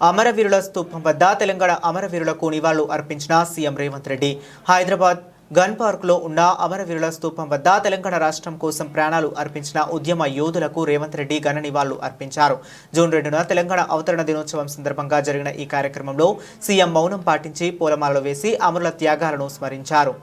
అమరవీరుల స్థూపం వద్ద తెలంగాణ అమరవీరులకు నివాళులు అర్పించిన సీఎం రేవంత్ రెడ్డి. హైదరాబాద్ గన్ పార్కులో ఉన్న అమరవీరుల స్థూపం వద్ద తెలంగాణ రాష్ట్రం కోసం ప్రాణాలు అర్పించిన ఉద్యమ యోధులకు రేవంత్ రెడ్డి ఘన నివాళులు అర్పించారు. జూన్ రెండున తెలంగాణ అవతరణ దినోత్సవం సందర్భంగా జరిగిన ఈ కార్యక్రమంలో సీఎం మౌనం పాటించి పూలమాలలు వేసి అమరుల త్యాగాలను స్మరించారు.